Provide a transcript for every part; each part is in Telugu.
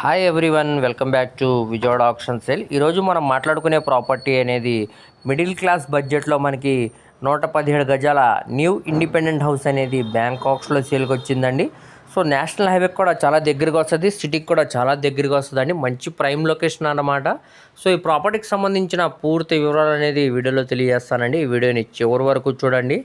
Hi everyone welcome back to Vijayawada option sale ఈరోజు మనం మాట్లాడుకునే ప్రాపర్టీ అనేది మిడిల్ క్లాస్ బడ్జెట్లో మనకి నూట పదిహేడు గజాల న్యూ ఇండిపెండెంట్ హౌస్ అనేది బ్యాంకాక్స్లో సేల్కి వచ్చిందండి. సో నేషనల్ హైవే కూడా చాలా దగ్గరగా వస్తుంది సిటీకి కూడా చాలా దగ్గరగా వస్తుందండి మంచి ప్రైమ్ లొకేషన్ అన్నమాట. సో ఈ ప్రాపర్టీకి సంబంధించిన పూర్తి వివరాలు అనేది ఈ వీడియోలో తెలియజేస్తానండి. ఈ వీడియోని చివరి వరకు చూడండి.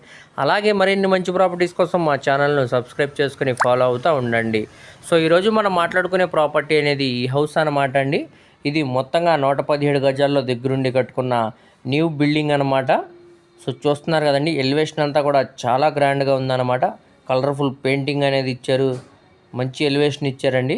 అలాగే మరిన్ని మంచి ప్రాపర్టీస్ కోసం మా ఛానల్ను సబ్స్క్రైబ్ చేసుకుని ఫాలో అవుతూ ఉండండి. సో ఈరోజు మనం మాట్లాడుకునే ప్రాపర్టీ అనేది ఈ హౌస్ అన్నమాట అండి. ఇది మొత్తంగా నూట పదిహేడు గజాల్లో దగ్గరుండి కట్టుకున్న న్యూ బిల్డింగ్ అన్నమాట. సో చూస్తున్నారు కదండి ఎలివేషన్ అంతా కూడా చాలా గ్రాండ్గా ఉందన్నమాట. కలర్ఫుల్ పెయింటింగ్ అనేది ఇచ్చారు. మంచి ఎలివేషన్ ఇచ్చారండి.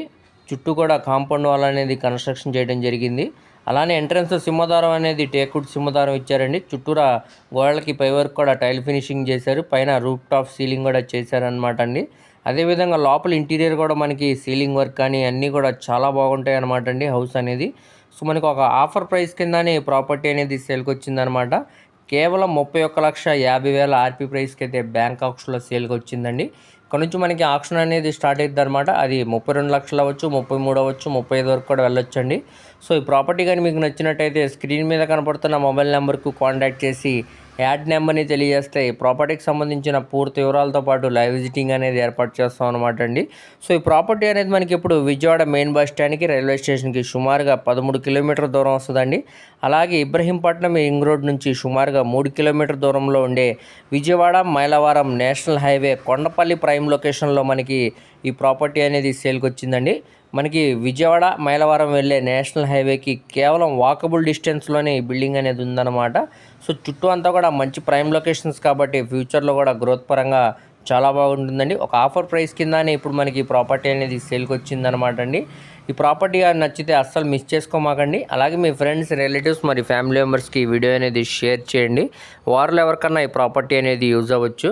చుట్టూ కూడా కాంపౌండ్ వాల్ అనేది కన్స్ట్రక్షన్ చేయడం జరిగింది. అలానే ఎంట్రన్స్ సింహదారం అనేది టేకుడ్ సింహదారం ఇచ్చారండి. చుట్టూరా గోడలకి పై వరకు కూడా టైల్ ఫినిషింగ్ చేశారు. పైన రూప్ టాప్ సీలింగ్ కూడా చేశారనమాట అండి. అదేవిధంగా లోపల ఇంటీరియర్ కూడా మనకి సీలింగ్ వర్క్ కానీ అన్నీ కూడా చాలా బాగుంటాయి అనమాట అండి హౌస్ అనేది. సో మనకు ఒక ఆఫర్ ప్రైస్ కిందనే ప్రాపర్టీ అనేది సేల్కి వచ్చిందనమాట కేవలం ముప్పై ఒక్క లక్ష యాభై వేల ఆర్పీ ప్రైస్కి అయితే బ్యాంక్ ఆప్షన్లో సేల్కి వచ్చిందండి ఇక్కడ నుంచి మనకి ఆక్షన్ అనేది స్టార్ట్ అవుతుంది అనమాట అది ముప్పై రెండు లక్షలు అవ్వచ్చు ముప్పై మూడు అవ్వచ్చు ముప్పై ఐదు వరకు కూడా వెళ్ళొచ్చండి. సో ఈ ప్రాపర్టీ కానీ మీకు నచ్చినట్టయితే స్క్రీన్ మీద కనపడుతున్న మొబైల్ నెంబర్కు కాంటాక్ట్ చేసి యాడ్ నెంబర్ని తెలియజేస్తే ఈ ప్రాపర్టీకి సంబంధించిన పూర్తి వివరాలతో పాటు లైవ్ విజిటింగ్ అనేది ఏర్పాటు చేస్తాం అనమాట అండి. సో ఈ ప్రాపర్టీ అనేది మనకి ఇప్పుడు విజయవాడ మెయిన్ బస్ స్టాండ్కి రైల్వే స్టేషన్కి సుమారుగా పదమూడు కిలోమీటర్ దూరం వస్తుందండి. అలాగే ఇబ్రహీంపట్నం రింగ్ రోడ్ నుంచి సుమారుగా మూడు కిలోమీటర్ దూరంలో ఉండే Vijayawada Mylavaram national highway Kondapalli prime లొకేషన్లో మనకి ఈ ప్రాపర్టీ అనేది సేల్కి వచ్చిందండి. మనకి విజయవాడ మైలవరం వెళ్ళే నేషనల్ హైవేకి కేవలం వాకబుల్ డిస్టెన్స్లోనే ఈ బిల్డింగ్ అనేది ఉందన్నమాట. సో చుట్టూ అంతా కూడా మంచి ప్రైమ్ లొకేషన్స్ కాబట్టి ఫ్యూచర్లో కూడా గ్రోత్ పరంగా చాలా బాగుంటుందండి. ఒక ఆఫర్ ప్రైస్ కిందనే ఇప్పుడు మనకి ఈ ప్రాపర్టీ అనేది సేల్కి వచ్చిందనమాట అండి. ఈ ప్రాపర్టీ నచ్చితే అస్సలు మిస్ చేసుకోమాకండి. అలాగే మీ ఫ్రెండ్స్ రిలేటివ్స్ మరి ఫ్యామిలీ మెంబర్స్కి ఈ వీడియో అనేది షేర్ చేయండి. వారిలో ఎవరికన్నా ఈ ప్రాపర్టీ అనేది యూజ్ అవ్వచ్చు.